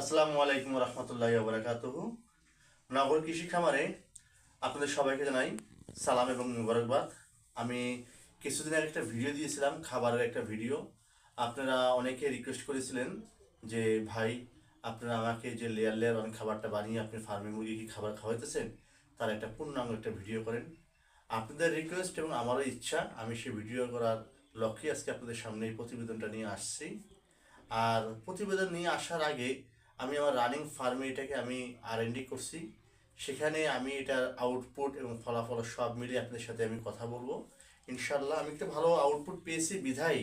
আসসালামু আলাইকুম রহমতুল্লাহ বারাকাতুহু। নগর কৃষি খামারে আপনাদের সবাইকে জানাই সালাম এবং মুবারকবাদ। আমি কিছুদিন আগে একটা ভিডিও দিয়েছিলাম, খাবারের একটা ভিডিও। আপনারা অনেকে রিকোয়েস্ট করেছিলেন যে, ভাই, আপনারা আমাকে যে লেয়ার লেয়ার অনেক খাবারটা বানিয়ে আপনি ফার্মে মুরগি কি খাবার খাওয়াইতেছেন? তার একটা পূর্ণাঙ্গ একটা ভিডিও করেন। আপনাদের রিকোয়েস্ট এবং আমারও ইচ্ছা, আমি সেই ভিডিও করার লক্ষ্যে আজকে আপনাদের সামনে এই প্রতিবেদনটা নিয়ে আসছি। আর প্রতিবেদন নিয়ে আসার আগে আমি আমার রানিং ফার্মে এটাকে আমি আর এন ডি করছি। সেখানে আমি এটার আউটপুট এবং ফলাফল সব মিলিয়ে আপনাদের সাথে আমি কথা বলব। ইনশাল্লাহ আমি একটা ভালো আউটপুট পেয়েছি, বিধায়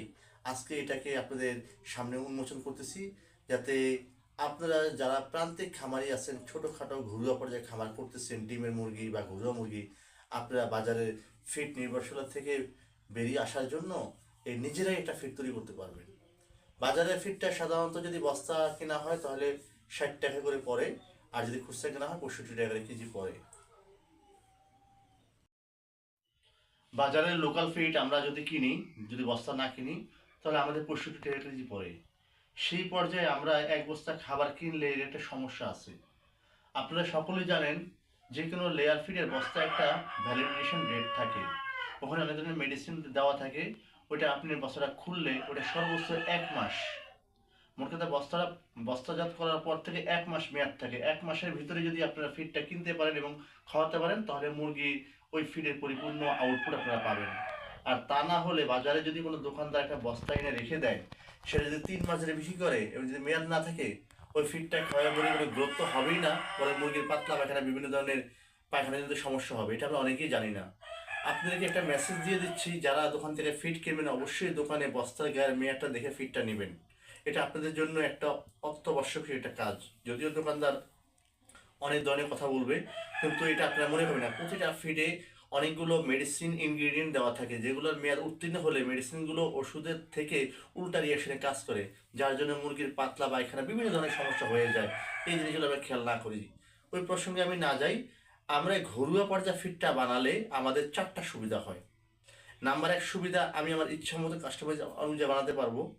আজকে এটাকে আপনাদের সামনে উন্মোচন করতেছি। যাতে আপনারা যারা প্রান্তিক খামারি আছেন, ছোটোখাটো ঘরোয়া পর্যায়ে খামার করতেছেন, ডিমের মুরগি বা ঘরোয়া মুরগি, আপনারা বাজারে ফিট নির্ভরশীলতা থেকে বেরিয়ে আসার জন্য এই নিজেরাই একটা ফিট তৈরি করতে পারবেন। বাজারে ফিটটা সাধারণত যদি বস্তা কেনা হয়, তাহলে ষাট টাকা করে পড়ে। আর যদি খুচরা কেনা হয়, পঁয়ষট্টি টাকা করে কেজি পড়ে। বাজারের লোকাল ফিট আমরা যদি কিনি, যদি বস্তা না কিনি, তাহলে আমাদের পঁয়ষট্টি টাকা কেজি পড়ে। সেই পর্যায়ে আমরা এক বস্তা খাবার কিনলে এর একটা সমস্যা আছে। আপনারা সকলেই জানেন যে কোনো লেয়ার ফিডের বস্তা একটা ভ্যালিডেশন ডেট থাকে। ওখানে অনেক ধরনের মেডিসিন দেওয়া থাকে। ওইটা আপনি বস্তাটা খুললে ওটা সর্বোচ্চ এক মাস। মোট কথা বস্তাটা, বস্তাজাত করার পর থেকে এক মাস মেয়াদ থাকে। এক মাসের ভিতরে যদি আপনারা ফিডটা কিনতে পারেন এবং খাওয়াতে পারেন, তাহলে মুরগি ওই ফিডের পরিপূর্ণ আউটপুট আপনারা পাবেন। আর তা না হলে বাজারে যদি কোনো দোকানদার একটা বস্তা এনে রেখে দেয় সেটা যদি তিন মাসের বেশি করে এবং যদি মেয়াদ না থাকে, ওই ফিডটা খাওয়া মুরগির গ্রোথ তো হবেই না। পরে মুরগির পাতলা পায়খানা, বিভিন্ন ধরনের পায়খানা কিন্তু সমস্যা হবে। এটা আমরা অনেকেই জানি না। আপনাদেরকে একটা মেসেজ দিয়ে দিচ্ছি, যারা দোকান থেকে ফিট কিনবেন, অবশ্যই দোকানে বস্তার গায়ের মেয়াদটা দেখে ফিটটা নেবেন। এটা আপনাদের জন্য একটা অত্যাবশ্যকীয় একটা কাজ। যদিও দোকানদার অনেক ধরনের কথা বলবে, কিন্তু এটা আপনারা মনে করবেন না। প্রতিটা ফিডে অনেকগুলো মেডিসিন ইনগ্রিডিয়েন্ট দেওয়া থাকে, যেগুলোর মেয়াদ উত্তীর্ণ হলে মেডিসিনগুলো ওষুধের থেকে উল্টা রিয়াকশনে কাজ করে, যার জন্য মুরগির পাতলা পায়খানা, বিভিন্ন ধরনের সমস্যা হয়ে যায়। এই জিনিসগুলো আমরা খেয়াল না করি। ওই প্রসঙ্গে আমি না যাই আমরা ঘরোয়া পর্যায়ে ফিটটা বানালে আমাদের চারটা সুবিধা হয়। নাম্বার এক সুবিধা, আমি আমার ইচ্ছা মতো কাস্টমাইজ অনুযায়ী বানাতে পারব।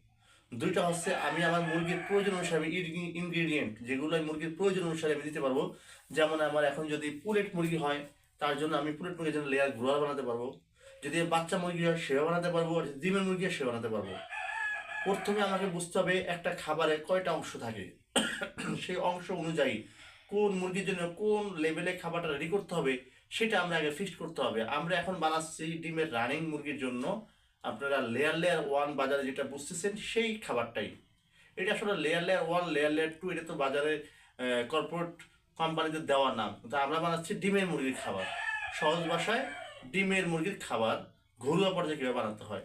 দুইটা হচ্ছে, আমি আমার মুরগির প্রয়োজন অনুসারে ইনগ্রিডিয়েন্ট যেগুলো আমি মুরগির প্রয়োজন অনুসারে আমি দিতে পারব। যেমন আমার এখন যদি পুলেট মুরগি হয়, তার জন্য আমি পুলেট মুরগির জন্য লেয়ার গ্রোয়ার বানাতে পারব। যদি বাচ্চা মুরগি হয় সেবা বানাতে পারব, আর ডিমের মুরগি সেবা বানাতে পারব। প্রথমে আমাকে বুঝতে হবে একটা খাবারে কয়টা অংশ থাকে। সেই অংশ অনুযায়ী কোন মুরগির জন্য কোন লেভেলে খাবারটা রেডি করতে হবে, সেটা আমরা আগে ফিক্সড করতে হবে। আমরা এখন বানাচ্ছি ডিমের রানিং মুরগির জন্য আপনারা লেয়ার লেয়ার ওয়ান বাজারে যেটা বুঝতেছেন, সেই খাবারটাই। এটা আসলে layer layer one layer layer two এটা তো বাজারে কর্পোরেট কোম্পানিতে দেওয়ার নাম কিন্তু আমরা বানাচ্ছি ডিমের মুরগির খাবার। সহজ ভাষায় ডিমের মুরগির খাবার ঘরোয়া পর্যায়ে কীভাবে বানাতে হয়?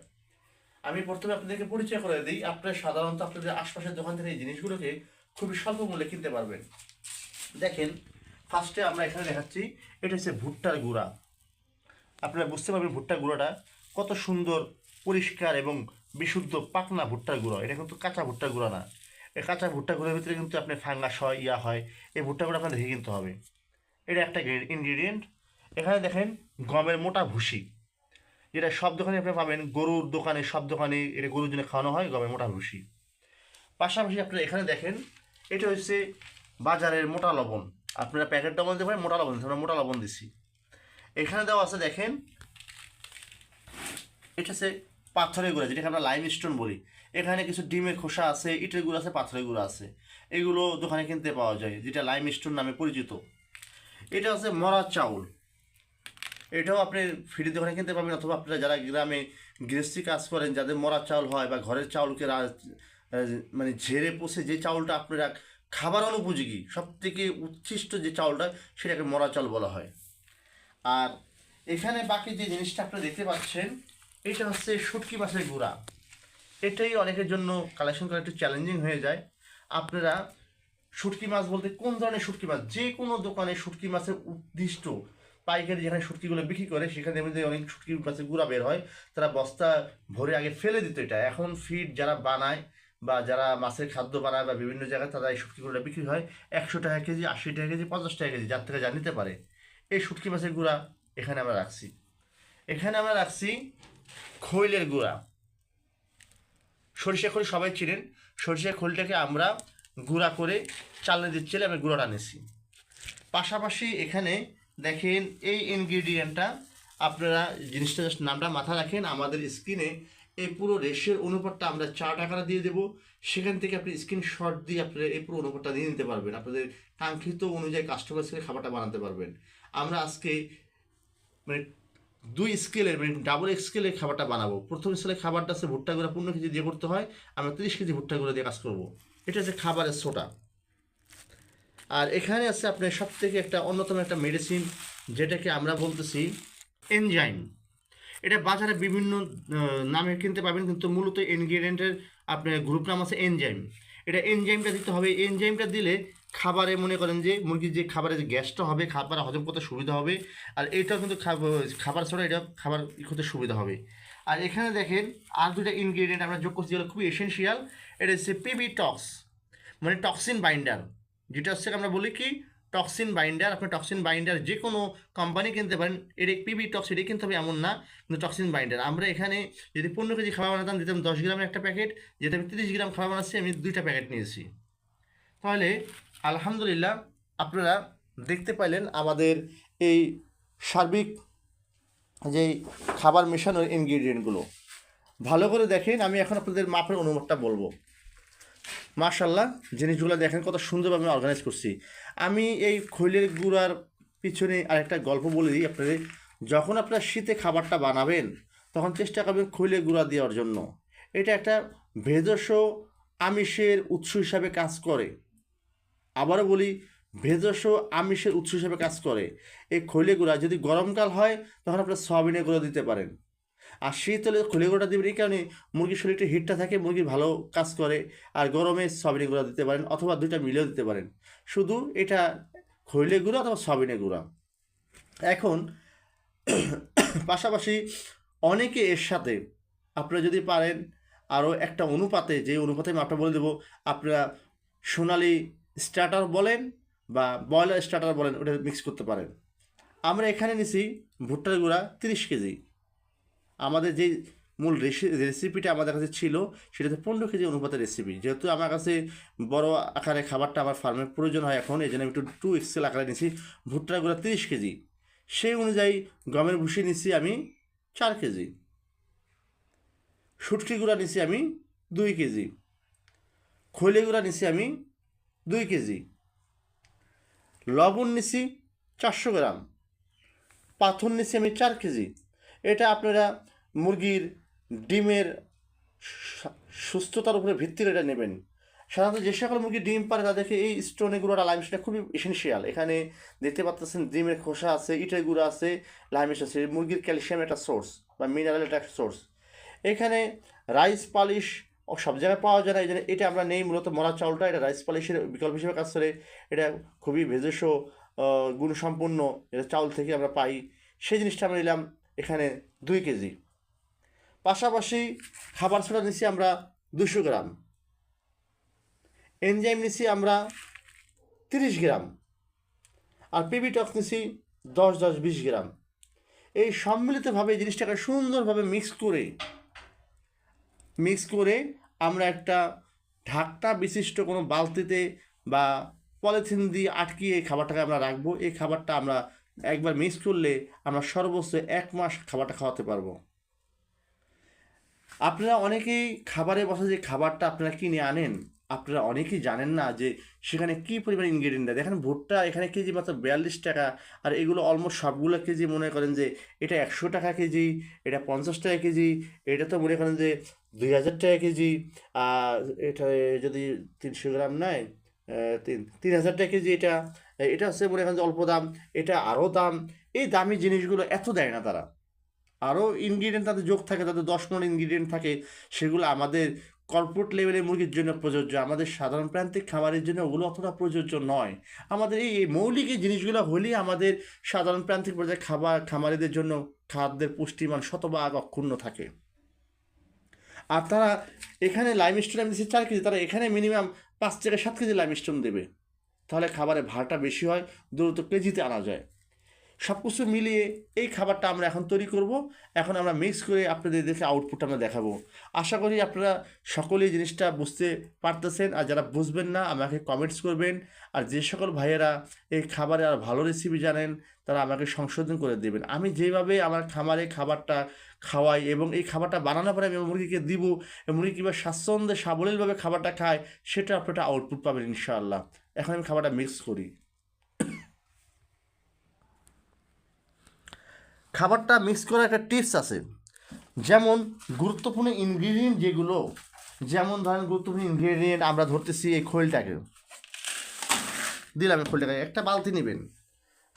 আমি প্রথমে আপনাদেরকে পরিচয় করে দিই। আপনারা সাধারণত আপনাদের আশপাশের দোকান থেকে এই জিনিসগুলোকে খুবই স্বল্প মূল্যে কিনতে পারবেন। দেখেন ফার্স্টে আমরা এখানে দেখাচ্ছি, এটা হচ্ছে ভুট্টার গুঁড়া। আপনারা বুঝতে পারবেন ভুট্টার গুঁড়াটা কত সুন্দর, পরিষ্কার এবং বিশুদ্ধ পাকনা ভুট্টার গুঁড়ো। এটা কিন্তু কাঁচা ভুট্টার গুঁড়া না। এই কাঁচা ভুট্টার গুঁড়োর ভিতরে কিন্তু আপনি ফাঙ্গাস হয়, ইয়া হয়, এই ভুট্টা গুঁড়ো আপনার দেখে কিনতে হবে। এটা একটা ইনগ্রিডিয়েন্ট এখানে দেখেন গমের মোটা ভুসি। যেটা সব দোকানে আপনি পাবেন, গরুর দোকানে সব দোকানে এটা গরুর জন্য খাওয়ানো হয়, গমের মোটা ভুসি। পাশাপাশি আপনারা এখানে দেখেন, এটা হচ্ছে বাজারের মোটা লবণ। আপনারা প্যাকেট দিতে পারেন, মোটা লবণ পারেন মোটা লবণ দিছি। এখানে দেওয়া আছে, দেখেন, এটা হচ্ছে পাথরের গুঁড়া, যেটাকে আমরা লাইম স্টোন বলি। এখানে কিছু ডিমের খোসা আছে, ইটের গুঁড়ো আছে, পাথরের গুঁড়ো আছে। এগুলো দোকানে কিনতে পাওয়া যায়, যেটা লাইম স্টোন নামে পরিচিত। এটা হচ্ছে মরা চাউল। এটাও আপনি ফ্রি দোকানে কিনতে পারবেন, অথবা আপনারা যারা গ্রামে গৃহস্থী কাজ করেন, যাদের মরা চাউল হয় বা ঘরের চাউলকে মানে ঝেড়ে পোষে যে চাউলটা আপনারা খাবার অনুপযোগী সব থেকে উচ্ছিষ্ট যে চাউলটা, সেটাকে মরা চাউল বলা হয়। আর এখানে বাকি যে জিনিসটা আপনারা দেখতে পাচ্ছেন, এটা হচ্ছে শুটকি মাছের গুঁড়া। এটাই অনেকের জন্য কালেকশন করা একটু চ্যালেঞ্জিং হয়ে যায়। আপনারা শুটকি মাছ বলতে কোন ধরনের শুটকি মাছ? যে কোনো দোকানে শুটকি মাছের উদ্দিষ্ট পাইকারি যেখানে শুটকিগুলো বিক্রি করে সেখানে মধ্যে অনেক শুটকি মাছের গুঁড়া বের হয়। তারা বস্তা ভরে আগে ফেলে দিত এটা। এখন ফিড যারা বানায় বা যারা মাছের খাদ্য বানায় বা বিভিন্ন জায়গায় তারা এই শুটকি শুটকিগুলো বিক্রি হয়, একশো টাকা কেজি, আশি টাকা কেজি, পঞ্চাশ টাকা কেজি, যার থেকে যা নিতে পারে। এই শুটকি মাছের গুঁড়া এখানে আমরা রাখছি। এখানে আমরা রাখছি খৈলের গুঁড়া। সরিষা খোল সবাই চিনেন। সরিষা খোলটাকে আমরা গুঁড়া করে চালনে দিচ্ছি আমি গুঁড়াটা নিছি পাশাপাশি এখানে দেখেন এই ইনগ্রিডিয়েন্টটা, আপনারা জিনিসটা জাস্ট নামটা মাথা রাখেন, আমাদের স্ক্রিনে এই পুরো রেশের অনুপাতটা আমরা চার টাকাটা দিয়ে দেবো। সেখান থেকে আপনি স্ক্রিনশট দিয়ে আপনারা এই পুরো অনুপাতটা দিয়ে নিতে পারবেন। আপনাদের কাঙ্ক্ষিত অনুযায়ী কাস্টমার স্কেলে খাবারটা বানাতে পারবেন। আমরা আজকে মানে দুই স্কেলের মানে ডাবল স্কেলের খাবারটা বানাবো। প্রথম স্কেলের খাবারটা আছে ভুট্টা গুঁড়া পনেরো কেজি দিয়ে করতে হয়। আমরা তিরিশ কেজি ভুট্টা গুঁড়া দিয়ে কাজ করব। এটা হচ্ছে খাবারের সোটা আর এখানে আছে আপনার সব থেকে একটা অন্যতম একটা মেডিসিন যেটাকে আমরা বলতেছি এনজাইম এটা বাজারে বিভিন্ন নামে কিনতে পাবেন কিন্তু মূলত ইনগ্রিডিয়েন্টের আপনার গ্রুপ নাম আছে এনজাইম এটা এনজাইমটা দিতে হবে। এনজাইমটা দিলে খাবারে মনে করেন যে, মুরগির যে খাবারের যে গ্যাসটা হবে, খাবার হজম করতে সুবিধা হবে। আর এটাও কিন্তু খাব- খাবার ছাড়া এটা খাবার করতে সুবিধা হবে। আর এখানে দেখেন, আর দুটা ইনগ্রিডিয়েন্ট আমরা যোগ করছি, যেগুলো খুবই এসেন্সিয়াল এটা হচ্ছে পিবি টক্স মানে টক্সিন বাইন্ডার যেটা হচ্ছে আমরা বলি কি? টক্সিন বাইন্ডার আপনি টক্সিন বাইন্ডার যে কোনো কোম্পানি কিনতে পারেন, এর পিবি টক্স এটাই কিনতে হবে, এমন না, কিন্তু টক্সিন বাইন্ডার আমরা এখানে যদি পনেরো কেজি খাবার বানাতাম, দিতাম দশ গ্রামের একটা প্যাকেট যেটা আমি তিরিশ গ্রাম খাবার বানাচ্ছি, আমি দুইটা প্যাকেট নিয়েছি। তাহলে, আলহামদুলিল্লাহ, আপনারা দেখতে পাইলেন আমাদের এই সার্বিক যে খাবার মেশানোর ইনগ্রিডিয়েন্টগুলো ভালো করে দেখেন, আমি এখন আপনাদের মাপের অনুমানটা বলব। মাশাল্লাহ জিনিসগুলো দেখেন কত সুন্দরভাবে আমি অর্গানাইজ করছি। আমি এই খৈলের গুঁড়ার পিছনে আরেকটা গল্প বলে দিই আপনাদের। যখন আপনারা শীতে খাবারটা বানাবেন, তখন চেষ্টা করবেন খৈলের গুঁড়া দেওয়ার জন্য। এটা একটা ভেষজ আমিষের উৎস হিসাবে কাজ করে। আবারও বলি, ভেষজ আমিষের উৎস হিসাবে কাজ করে। এই খৈলে গুঁড়া যদি গরমকাল হয়, তখন আপনারা সয়াবিনের গুঁড়ো দিতে পারেন। আর শীত হলে খৈলে গুঁড়োটা দেবেন এই কারণে মুরগির শরীরটা হিটটা থাকে, মুরগি ভালো কাজ করে আর গরমে সয়াবিনের গুঁড়া দিতে পারেন অথবা দুইটা মিলেও দিতে পারেন। শুধু এটা খৈলে গুঁড়া অথবা সয়াবিনের গুঁড়া। এখন পাশাপাশি অনেকে এর সাথে আপনারা যদি পারেন আরও একটা অনুপাতে, যে অনুপাতে আমি আপনার বলে দেবো, আপনারা সোনালি স্টার্টার বলেন বা ব্রয়লার স্টার্টার বলেন, ওটা মিক্স করতে পারেন। আমরা এখানে নিছি ভুট্টার গুঁড়া তিরিশ কেজি। আমাদের যে মূল রেসি- রেসিপিটা আমাদের কাছে ছিল সেটা হচ্ছে পনেরো কেজি অনুপাতের রেসিপি যেহেতু আমার কাছে বড় আকারে খাবারটা আমার ফার্মের প্রয়োজন হয় এখন এই জন্য আমি একটু টু এক্সেল আকারে নিছি ভুট্টার গুঁড়া তিরিশ কেজি। সেই অনুযায়ী গমের ভুসি নিছি আমি চার কেজি। শুটকি গুঁড়া নিছি আমি দুই কেজি। খৈলে গুঁড়া নিছি আমি দুই কেজি। লবণ নিছি চারশো গ্রাম। পাথর নিছি আমি চার কেজি। এটা আপনারা মুরগির ডিমের সুস্থতার উপরে ভিত্তি করে এটা নেবেন। সাধারণত যে সকল মুরগি ডিম পারে তাদেরকে এই স্টোনে গুঁড়োটা লাইম সেটা খুবই এসেন্সিয়াল এখানে দেখতে পাচ্ছেন ডিমের খোসা আছে, ইটের গুঁড়ো আছে লাইমিস আছে মুরগির ক্যালসিয়াম একটা সোর্স বা মিনারেল একটা সোর্স এখানে রাইস পালিশ ও সব জায়গায় পাওয়া যায় না, এই জন্য এটা আমরা নেই। মূলত মরা চাউলটা এটা রাইস পালিশের বিকল্প হিসেবে কাজ করে। এটা খুবই ভেজস্ব গুণসম্পন্ন এটা চাউল থেকে আমরা পাই। সেই জিনিসটা আমরা নিলাম এখানে দুই কেজি। পাশাপাশি খাবার সোডা নিচ্ছি আমরা দুশো গ্রাম। এনজাইম নিচ্ছি আমরা তিরিশ গ্রাম। আর পিবি টক্স নিচ্ছি দশ দশ, বিশ গ্রাম। এই সম্মিলিতভাবে জিনিসটাকে সুন্দরভাবে মিক্স করে মিক্স করে আমরা একটা ঢাকটা বিশিষ্ট কোনো বালতিতে বা পলিথিন দিয়ে আটকিয়ে এই খাবারটাকে আমরা রাখব। এই খাবারটা আমরা একবার মিস করলে আমরা সর্বোচ্চ এক মাস খাবারটা খাওয়াতে পারব। আপনারা অনেকেই খাবারে বসে যে খাবারটা আপনারা কিনে আনেন, আপনারা অনেকেই জানেন না যে সেখানে কী পরিমাণ ইনগ্রেডিয়েন্ট দেয়। দেখেন ভুট্টা এখানে কেজি মাত্র বিয়াল্লিশ টাকা, আর এগুলো অলমোস্ট সবগুলো কেজি মনে করেন যে এটা একশো টাকা কেজি, এটা পঞ্চাশ টাকা কেজি, এটা তো মনে করেন যে দুই হাজার টাকা কেজি, আর এটা যদি তিনশো গ্রাম নেয় তিন তিন হাজার টাকা কেজি এটা এটা হচ্ছে মনে করেন যে অল্প দাম, এটা আরও দাম। এই দামি জিনিসগুলো এত দেয় না তারা। আরও ইনগ্রিডিয়েন্ট তাদের যোগ থাকে, তাদের দশ পনেরো ইনগ্রিডিয়েন্ট থাকে, সেগুলো আমাদের কর্পোরেট লেভেলের মুরগির জন্য প্রযোজ্য। আমাদের সাধারণ প্রান্তিক খাবারের জন্য ওগুলো অতটা প্রযোজ্য নয়। আমাদের এই এই মৌলিক এই জিনিসগুলো হলেই আমাদের সাধারণ প্রান্তিক পর্যায়ে খাবার, খামারিদের জন্য খাদ্যের পুষ্টিমান শতভাগ অক্ষুণ্ণ থাকে। আর তারা এখানে লাইম স্টোন আমি দিচ্ছি চার কেজি, তারা এখানে মিনিমাম পাঁচ থেকে সাত কেজি লাইম স্টোন দেবে। তাহলে খাবারের ভাড়াটা বেশি হয়, দ্রুত কেজিতে আনা যায়। সব কিছু মিলিয়ে এই খাবারটা আমরা এখন তৈরি করব। এখন আমরা মিক্স করে আপনাদের দেখে আউটপুট আমরা দেখাবো। আশা করি আপনারা সকলেই জিনিসটা বুঝতে পারতেছেন আর যারা বুঝবেন না, আমাকে কমেন্টস করবেন। আর যে সকল ভাইয়েরা এই খাবারে আর ভালো রেসিপি জানেন, তারা আমাকে সংশোধন করে দেবেন। আমি যেভাবে আমার খামারে খাবারটা খাওয়াই এবং এই খাবারটা বানানোর পরে আমি মুরগিকে দিব, মুরগি কীভাবে স্বাচ্ছন্দ্যে সাবলীলভাবে খাবারটা খায়, সেটা আপনারা আউটপুট পাবেন ইনশাআল্লাহ। এখন আমি খাবারটা মিক্স করি। খাবারটা মিক্স করার একটা টিপস আছে। যেমন গুরুত্বপূর্ণ ইনগ্রিডিয়েন্ট যেগুলো, যেমন ধরেন গুরুত্বপূর্ণ ইনগ্রিডিয়েন্ট আমরা ধরতেছি এই খোলটাকে। দিলাম এই খোলটাকে, একটা বালতি নেবেন।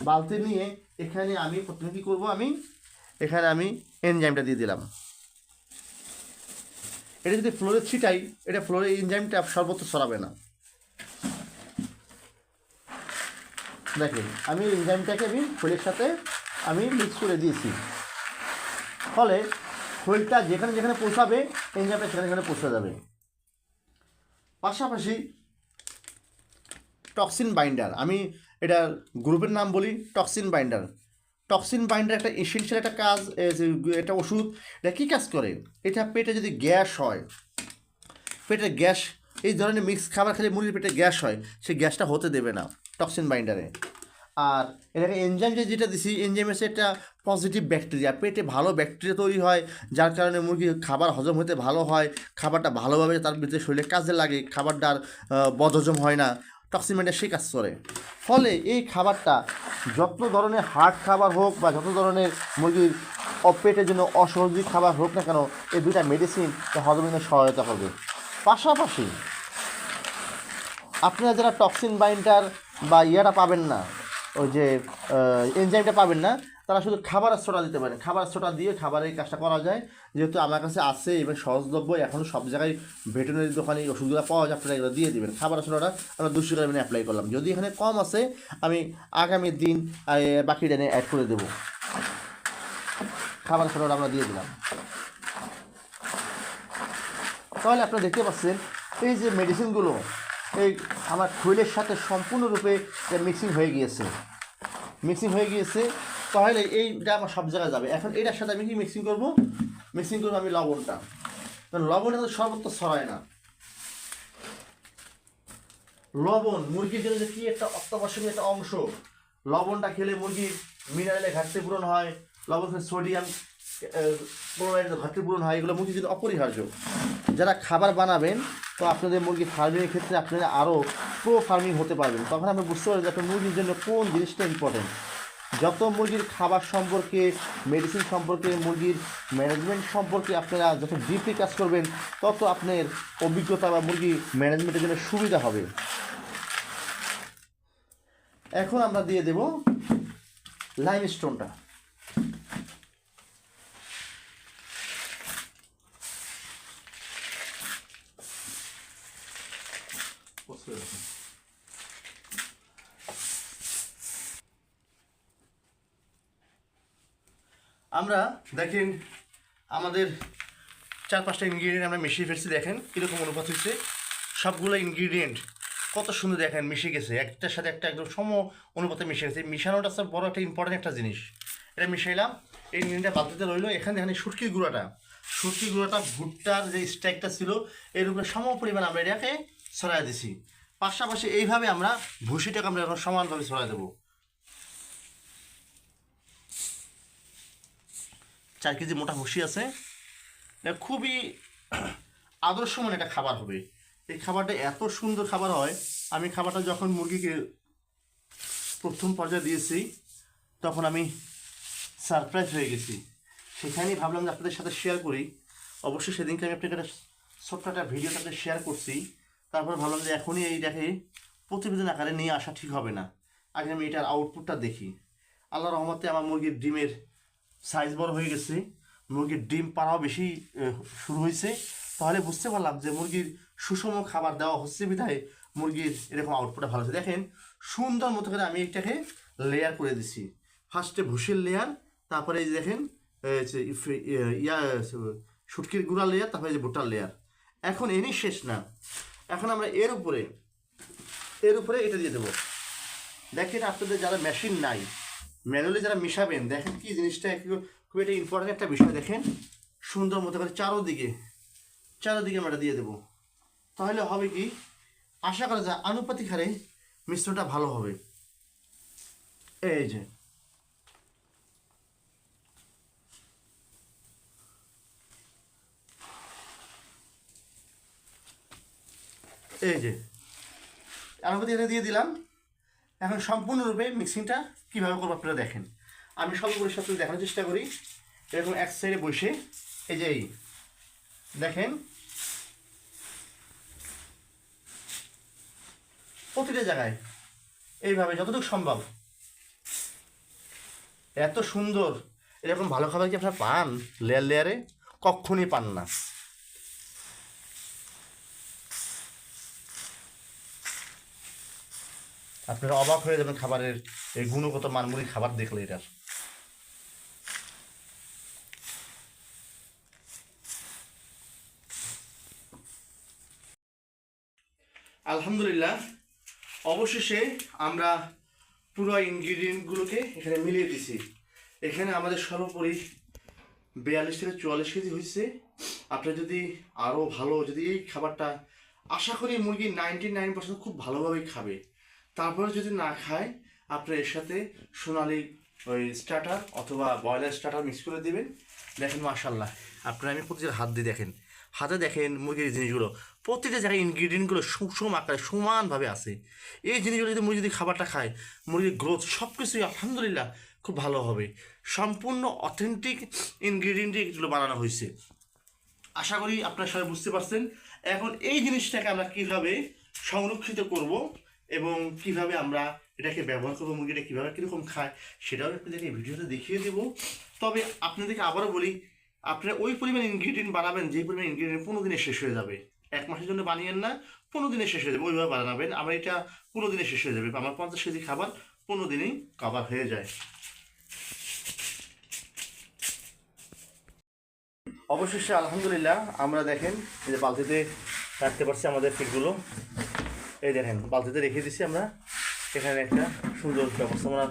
বালতি নিয়ে এখানে আমি প্রথমে কী করব আমি? এখানে আমি এনজাইমটা দিয়ে দিলাম। এটা যদি ফ্লোরে ছিটাই, এটা ফ্লোরে এনজাইমটা সর্বত্র সরাবে না। দেখেন, আমি এনজাইমটাকে আমি খোলের সাথে আমি মিক্স করে দিয়েছি। ফলে খোলটা যেখানে যেখানে পৌঁছাবে এনজাইমটা সেখানে সেখানে পৌঁছে যাবে। পাশাপাশি টক্সিন বাইন্ডার আমি এটা গ্রুপের নাম বলি টক্সিন বাইন্ডার টক্সিন বাইন্ডার একটা এসেন্সিয়াল একটা কাজ একটা ওষুধ, এটা কী কাজ করে? এটা পেটে যদি গ্যাস হয় পেটে গ্যাস, এই ধরনের মিক্স খাবার খেলে মুরগির পেটে গ্যাস হয়, সেই গ্যাসটা হতে দেবে না। টক্সিন বাইন্ডারে আর এটাকে এনজাইম যে যেটা দিছি এনজাইম হচ্ছে একটা পজিটিভ ব্যাকটেরিয়া পেটে ভালো ব্যাকটেরিয়া তৈরি হয়, যার কারণে মুরগির খাবার হজম হতে ভালো হয়, খাবারটা ভালোভাবে তার ভিতরে শরীরে কাজে লাগে খাবারটার বদহজম হয় না টক্সিন বাইন্ডার সেই কাজ করে। ফলে এই খাবারটা যত ধরনের হার্ড খাবার হোক বা যত ধরনের মুরগির পেটের জন্য অস্বাভাবিক খাবার হোক না কেন, এই দুইটা মেডিসিন হজমের সহায়তা করবে। পাশাপাশি আপনারা যারা টক্সিন বাইন্ডার বা ইয়াটা পাবেন না, ওই যে এনজাইমটা পাবেন না, তারা শুধু খাবার সোটা দিতে পারেন। খাবার সোটা দিয়ে খাবারের কাজটা করা যায়। যেহেতু আমার কাছে আছে এবং সহজলভ্য এখনও সব জায়গায় ভেটেরিনারি দোকানে ওষুধগুলো পাওয়া যায়, আপনারা এগুলো দিয়ে দেবেন। খাবার সোটাটা আমরা দুশো গ্রাম অ্যাপ্লাই করলাম। যদি এখানে কম আছে, আমি আগামী দিন বাকিটা নিয়ে অ্যাড করে দেবো। খাবার সোটাটা আমরা দিয়ে দিলাম। তাহলে আপনারা দেখতে পাচ্ছেন, এই যে মেডিসিনগুলো এই আমার খৈলের সাথে সম্পূর্ণরূপে মিক্সিং হয়ে গিয়েছে। মিক্সিং হয়ে গিয়েছে। তাহলে এইটা আমার সব জায়গায় যাবে। এখন এটার সাথে আমি কি মিক্সিং করব? মিক্সিং করব আমি লবণটা। লবণটা তো সর্বত্র ছড়ায় না। লবণ মুরগির জন্য যে কি একটা অত্যাবশ্যকীয় একটা অংশ। লবণটা খেলে মুরগির মিনারেলে ঘাটতি পূরণ হয়। লবণ সোডিয়াম ক্লোরাইডের ঘাটতি পূরণ হয় এগুলো মুরগির জন্য অপরিহার্য। যারা খাবার বানাবেন, তো আপনাদের মুরগি ফার্মিংয়ের ক্ষেত্রে আপনারা আরও প্রো ফার্মিং হতে পারবেন। তখন আপনি বুঝতে পারবেন যে আপনার মুরগির জন্য কোন জিনিসটা ইম্পর্টেন্ট যত মুরগির খাবার সম্পর্কে মেডিসিন সম্পর্কে, মুরগির ম্যানেজমেন্ট সম্পর্কে আপনারা যত ডিপলি কাজ করবেন, তত আপনার অভিজ্ঞতা বা মুরগি ম্যানেজমেন্টের জন্য সুবিধা হবে। এখন আমরা দিয়ে দেব লাইম স্টোনটা আমরা দেখেন আমাদের চার পাঁচটা ইনগ্রিডিয়েন্ট আমরা মিশিয়ে ফেলছি, দেখেন কীরকম অনুপাত হচ্ছে সবগুলো ইনগ্রিডিয়েন্ট কত সুন্দর দেখেন মিশে গেছে। একটার সাথে একটা একদম সম অনুপাতে মিশে গেছে। মিশানোটা স্যার বড় একটা ইম্পর্টেন্ট একটা জিনিস। এটা মিশাইলাম, এই ইনগ্রিডিয়েন্টটা বালতিতে রইল। এখানে এখানে সুটকির গুঁড়াটা। সুটকির গুঁড়াটা, ভুট্টার যে স্ট্রাইকটা ছিল, এর উপরে সম পরিমাণ আমরা এটাকে ছড়াই দিছি। পাশাপাশি এইভাবে আমরা ভুসিটাকে আমরা এখন সমানভাবে ছড়াই দেবো। চার কেজি মোটা ভুসি আছে। খুবই আদর্শ মানে একটা খাবার হবে। এই খাবারটা এত সুন্দর খাবার হয়। আমি খাবারটা যখন মুরগিকে প্রথম পর্যায়ে দিয়েছি, তখন আমি সারপ্রাইজ হয়ে গেছি। সেখানেই ভাবলাম যে আপনাদের সাথে শেয়ার করি। অবশ্যই সেদিনকে আমি আপনাকে একটা ছোট্ট একটা ভিডিও আপনাদের শেয়ার করছি। তারপর ভাবলাম যে এখনই এইটাকে প্রতিবেদন আকারে নিয়ে আসা ঠিক হবে না। আগে আমি এটার আউটপুটটা দেখি। আল্লাহ রহমতে আমার মুরগির ডিমের সাইজ বড় হয়ে গেছে। মুরগির ডিম পাড়াও বেশি শুরু হয়েছে। তাহলে বুঝতে পারলাম যে মুরগির সুষম খাবার দেওয়া হচ্ছে বিধায় মুরগির এরকম আউটপুটটা ভালো হচ্ছে দেখেন, সুন্দর মতো করে আমি এটাকে লেয়ার করে দিছি। ফার্স্টে ভুসির লেয়ার তারপরে এই দেখেন ইয়া শুটকির গুঁড়া লেয়ার তারপরে যে ভুট্টার লেয়ার এখন এনি শেষ না। এখন আমরা এর উপরে এর উপরে এটা দিয়ে দেবো। দেখেন আপনাদের যারা মেশিন নাই ম্যানুয়ালি যারা মিশাবেন, দেখেন কি জিনিসটা খুব একটা ইম্পর্টেন্ট একটা বিষয়। দেখেন, সুন্দর মতো করে চারোদিকে চারোদিকে আমরা দিয়ে দেবো। তাহলে হবে কি, আশা করা যায় আনুপাতিক হারে মিশ্রণটা ভালো হবে। এই যে এই যে আনুপাতিক হারে দিয়ে দিলাম। এখন সম্পূর্ণরূপে মিক্সিংটা কীভাবে করব আপনারা দেখেন। আমি সর্বোপরি সাথে দেখানোর চেষ্টা করি। এরকম এক সাইডে বসে, এই যে এই, দেখেন। প্রতিটা জায়গায় এইভাবে যতটুকু সম্ভব। এত সুন্দর। এরকম ভালো খাবার কি আপনারা পান লেয়ার লেয়ারে কখনই পান না। আপনারা অবাক হয়ে যাবেন খাবারের এই গুণগত মানমূলিক খাবার দেখলে এটার। আলহামদুলিল্লাহ, অবশেষে আমরা পুরো ইনগ্রিডিয়েন্টগুলোকে এখানে মিলিয়ে দিছি এখানে আমাদের সর্বোপরি বিয়াল্লিশ থেকে চুয়াল্লিশ কেজি হয়েছে। আপনার যদি আরও ভালো, যদি এই খাবারটা আশা করি মুরগি নাইনটি নাইন পার্সেন্ট খুব ভালোভাবেই খাবে। তারপরে যদি না খায়, আপনার এর সাথে সোনালি ওই স্টার্টার অথবা ব্রয়লার স্টার্টার মিক্স করে দিবেন। দেখেন মাশাল্লাহ আপনারা আমি প্রতিটা হাত দিয়ে দেখেন। হাতে দেখেন মুরগির জিনিসগুলো, প্রতিটা জায়গায় ইনগ্রিডিয়েন্টগুলো সুষম আকারে সমানভাবে আছে। এই জিনিসগুলো যদি মুরগি যদি খাবারটা খায়, মুরগির গ্রোথ সব কিছুই আলহামদুলিল্লাহ খুব ভালো হবে। সম্পূর্ণ অথেন্টিক ইনগ্রিডিয়েন্টে এগুলো বানানো হয়েছে। আশা করি আপনারা সবাই বুঝতে পারছেন। এখন এই জিনিসটাকে আমরা কীভাবে সংরক্ষিত করব এবং কীভাবে আমরা এটাকে ব্যবহার করব, মুরগিটা কীভাবে কীরকম খায়, সেটাও আপনাদেরকে এই ভিডিওতে দেখিয়ে দেব। তবে আপনাদেরকে আবারও বলি, আপনারা ওই পরিমাণ ইনগ্রিডিয়েন্ট বানাবেন যে পরিমাণ ইনগ্রিডিয়েন্ট পনেরো দিনে শেষ হয়ে যাবে। এক মাসের জন্য বানিয়েন না, পনেরো দিনে শেষ হয়ে যাবে, ওইভাবে বানাবেন। আমার এটা পনেরো দিনে শেষ হয়ে যাবে, আমার পঞ্চাশ কেজি খাবার পনেরো দিনেই কভার হয়ে যায়। অবশেষে আলহামদুলিল্লাহ, আমরা দেখেন যে বালতিতে রাখতে পারছি আমাদের ফিটগুলো এই দেখেন, বালতিতে রেখে দিছি আমরা। এখানে একটা সুন্দর ব্যবস্থাপনার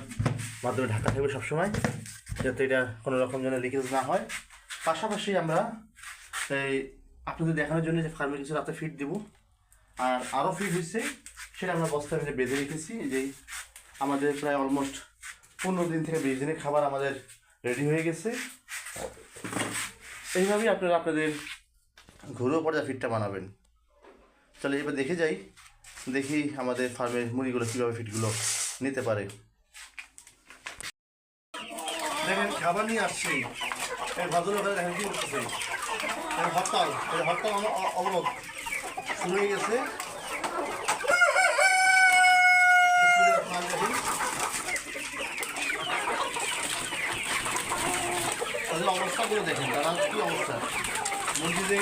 মাধ্যমে ঢাকা থাকবে সবসময়, যাতে এটা কোনো রকম যেন লিকেজ না হয়। পাশাপাশি আমরা এই আপনাদের দেখানোর জন্য যে ফার্মে কিছু রাতে ফিট দিব। আর আরও ফিট হচ্ছে সেটা আমরা বস্তার মধ্যে বেঁধে রেখেছি। এই যে আমাদের প্রায় অলমোস্ট পনেরো দিন থেকে বিশ দিনের খাবার আমাদের রেডি হয়ে গেছে। এইভাবেই আপনারা আপনাদের ঘরোয়া পর্যায়ে ফিটটা বানাবেন। তাহলে এবার দেখে যাই। দেখি আমাদের ফার্মের মুড়িগুলো কীভাবে ফিটগুলো নিতে পারে। দেখেন, খাবার নিয়ে আসছি। এই ভদ্রলোকেরা দেখেন কি করতেছে? এই হরতাল এই হরতাল আমার অবরোধ শুরু হয়ে গেছে। অবস্থাগুলো দেখেন, তারা কি অবস্থা? মুরগি যে,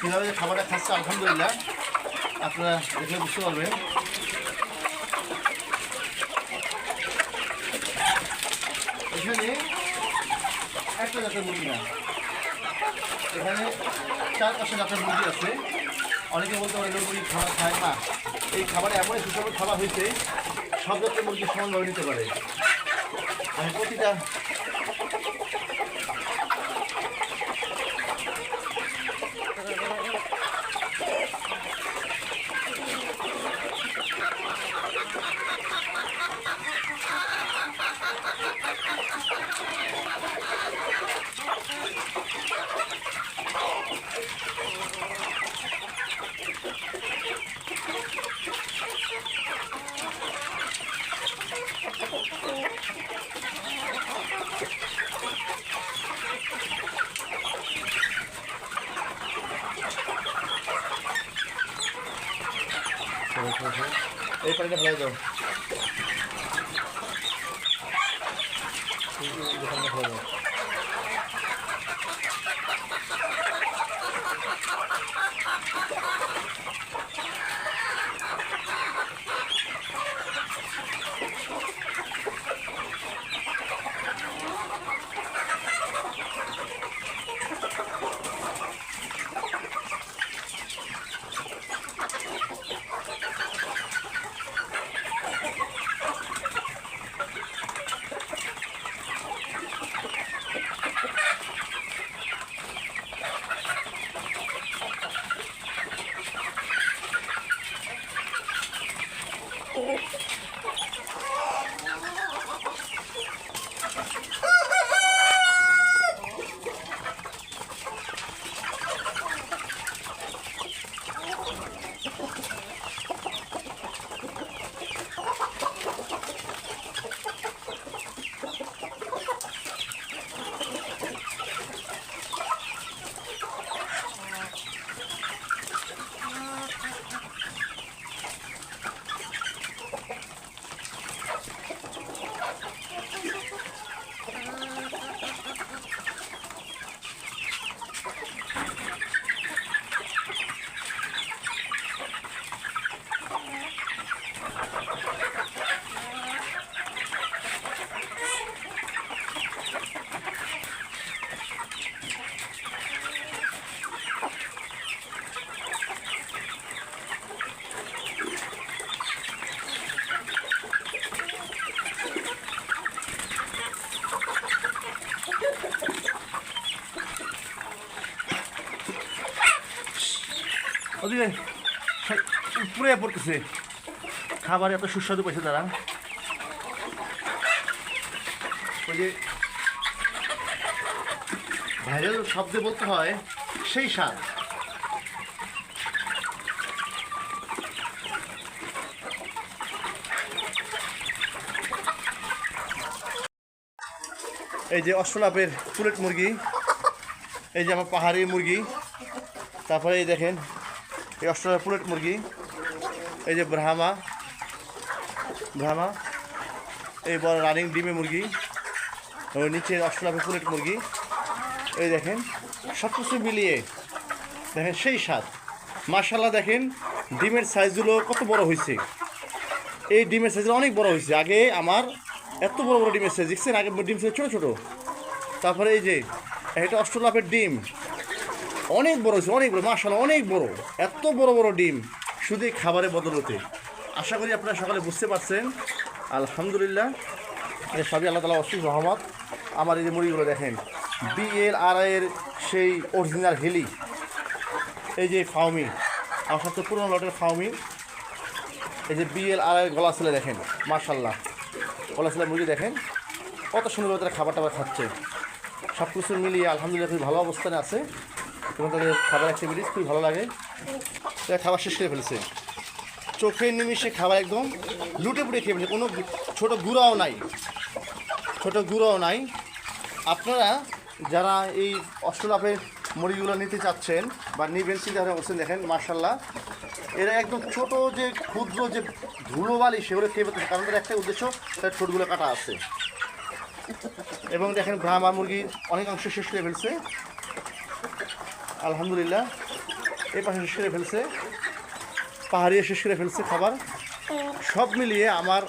কীভাবে খাবারটা খাচ্ছে? আলহামদুলিল্লাহ। আপনারা দেখলে বুঝতে পারবেন। এখানে একটা জাতের মুরগি না। এখানে চার পাঁচটা জাতের মুরগি আছে। অনেকে বলতে পারে মুরগি খাবার খায় না। এই খাবারে এমন সুষম খাবার হয়েছে, সব জাতের মুরগি সমানভাবে নিতে পারে। আমি প্রতিটা এই পানিটা ফেলাই দাও ফেলাই দাও উপরে পড়তেছে। খাবার এত সুস্বাদু পেয়েছে তারা ওই যে ভাইরাল শব্দে বলতে হয়, সেই স্বাদ। এই যে অষ্টলাপের পুলেট মুরগি, এই যে আমার পাহাড়ি মুরগি, তারপরে এই দেখেন, এই অষ্টলাপের পুলেট মুরগি। এই যে ব্রাহ্মা। ব্রাহ্মা, এই বড় রানিং ডিমে মুরগি নিচে অষ্টলাপের পুলেট মুরগি। এই দেখেন সব কিছু মিলিয়ে দেখেন সেই স্বাদ। মার্শাল্লাহ দেখেন, ডিমের সাইজগুলো কত বড় হয়েছে এই ডিমের সাইজগুলো অনেক বড় হয়েছে আগে আমার এত বড় বড় ডিমের সাইজ, দেখছেন? আগে ডিম সাইজ ছোটো ছোটো। তারপরে এই যে, এটা অষ্টলাপের ডিম। অনেক বড় হয়েছে অনেক বড় মার্শাল্লাহ অনেক বড়। এত বড় বড় ডিম। শুধু এই খাবারের বদলতে। আশা করি আপনারা সকালে বুঝতে পারছেন। আলহামদুলিল্লাহ, এ সবই আল্লাহ তালা অসুখ রহমত। আমার এই যে মুড়িগুলো দেখেন বিএল আর এর সেই অরিজিনাল হেলি, এই যে ফাউমি আমার সবচেয়ে পুরোনো লটের ফাউমি এই যে বিএল আর এর গলা ছেলে দেখেন মার্শাল্লাহ গলা ছেলে মুরগি দেখেন, কত সুন্দর তারা খাবার টাবার খাচ্ছে। সব কিছু মিলিয়ে আলহামদুলিল্লাহ খুবই ভালো অবস্থানে আছে। এবং তাদের খাবার অ্যাক্টিভিটিস খুবই ভালো লাগে। খাবার শেষ করে ফেলেছে। চোখের নিমিষে খাবার একদম লুটে পুটে খেয়ে ফেলেছে। কোনো ছোটো গুঁড়াও নাই। ছোট গুঁড়োও নাই। আপনারা যারা এই অষ্টলাভের মুড়িগুলো নিতে চাচ্ছেন বা নিবেন, চিন্তা ভাবনা করছেন, দেখেন মার্শাল্লাহ এরা একদম ছোট যে ক্ষুদ্র যে ধুলোবালি সেগুলো খেয়ে পেতে কারণ তার একটাই উদ্দেশ্য তার ঠোঁটগুলো কাটা আছে। এবং দেখেন ব্রাহ্মা মুরগি অনেকাংশ শেষ করে ফেলছে। আলহামদুলিল্লাহ। এই পাশে শেষ করে ফেলছে। পাহাড়িয়ে শেষ করে ফেলছে খাবার। সব মিলিয়ে আমার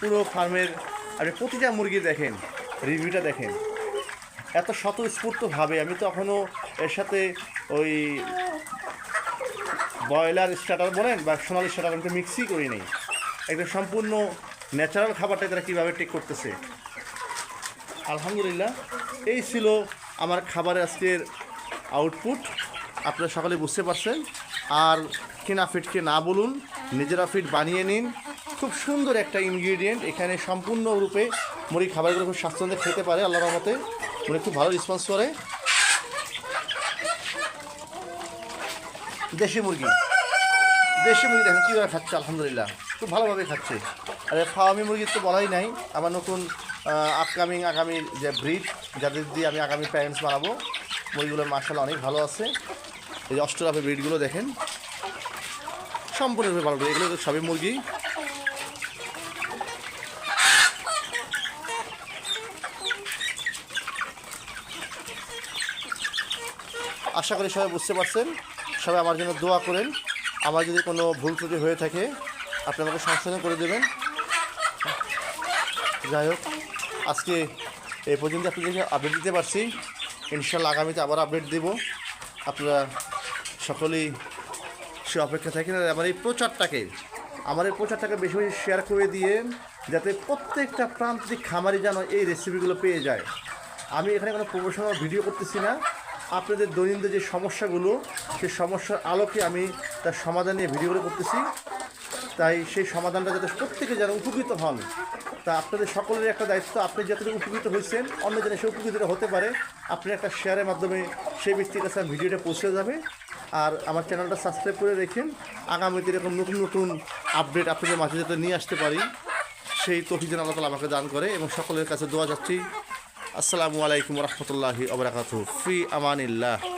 পুরো ফার্মের আপনি প্রতিটা মুরগি দেখেন, রিভিউটা দেখেন। এত স্বতঃস্ফূর্তভাবে, আমি তো এখনও এর সাথে ওই ব্রয়লার স্টার্টার বলেন বা সোনালি স্টার্টার আমি তো মিক্সই করি নেই। একদম সম্পূর্ণ ন্যাচারাল খাবারটা তারা কীভাবে টেক করতেছে। আলহামদুলিল্লাহ, এই ছিল আমার খাবারের আজকের আউটপুট আপনারা সকালে বুঝতে পারছেন। আর কেনা ফিটকে না বলুন, নিজেরা ফিট বানিয়ে নিন। খুব সুন্দর একটা ইনগ্রিডিয়েন্ট এখানে সম্পূর্ণরূপে মুড়ি খাবারগুলো খুব স্বাচ্ছন্দ্যে খেতে পারে আল্লাহ রহমতে। মুড়ি খুব ভালো রেসপন্স করে। দেশি মুরগি। দেশি মুরগি দেখেন কীভাবে খাচ্ছে, আলহামদুলিল্লাহ। খুব ভালোভাবে খাচ্ছে। আর ফাওয়ামি মুরগির তো বলাই নাই আমার নতুন আপকামিং আগামী যে ব্রিড যাদের দিয়ে আমি আগামী প্যারেন্টস বানাবো মুরগিগুলোর মার্শাল অনেক ভালো আছে। এই যে অষ্টরাপের ব্রিডগুলো দেখেন। সম্পূর্ণরূপে ভালো এগুলো তো সবই মুরগি। আশা করি সবাই বুঝতে পারছেন। সবাই আমার জন্য দোয়া করেন। আমার যদি কোনো ভুল ত্রুটি হয়ে থাকে, আপনি আমাকে সংশোধন করে দেবেন। যাই হোক, আজকে এই পর্যন্ত আপনাদেরকে আপডেট দিতে পারছি। ইনশাল্লাহ আগামীতে আবার আপডেট দেব। আপনারা সকলেই সে অপেক্ষা থাকেন না আমার এই প্রচারটাকে, আমার এই প্রচারটাকে বেশি বেশি শেয়ার করে দিয়ে যাতে প্রত্যেকটা প্রান্তিক খামারি যেন এই রেসিপিগুলো পেয়ে যায়। আমি এখানে কোনো প্রমোশনাল ভিডিও করতেছি না। আপনাদের দৈনন্দিন যে সমস্যাগুলো সেই সমস্যার আলোকে আমি তার সমাধান নিয়ে ভিডিওগুলো করতেছি। তাই সেই সমাধানটা যাতে প্রত্যেকে যেন উপকৃত হন, তা আপনাদের সকলের একটা দায়িত্ব। আপনি যতটুকু উপকৃত হয়েছেন, অন্য যেন সে উপকৃত হতে পারে। আপনি একটা শেয়ারের মাধ্যমে সেই ব্যক্তির কাছে ভিডিওটা পৌঁছে যাবে। আর আমার চ্যানেলটা সাবস্ক্রাইব করে রেখেন। আগামীতে এরকম নতুন নতুন আপডেট আপনাদের মাঝে যাতে নিয়ে আসতে পারি, সেই তফিক যেন আল্লাহ তালা আমাকে দান করে এবং সকলের কাছে দোয়া যাচ্ছি। আসসালামু আলাইকুম রহমতুল্লাহি আবরাকাতু ফি আমানিল্লাহ।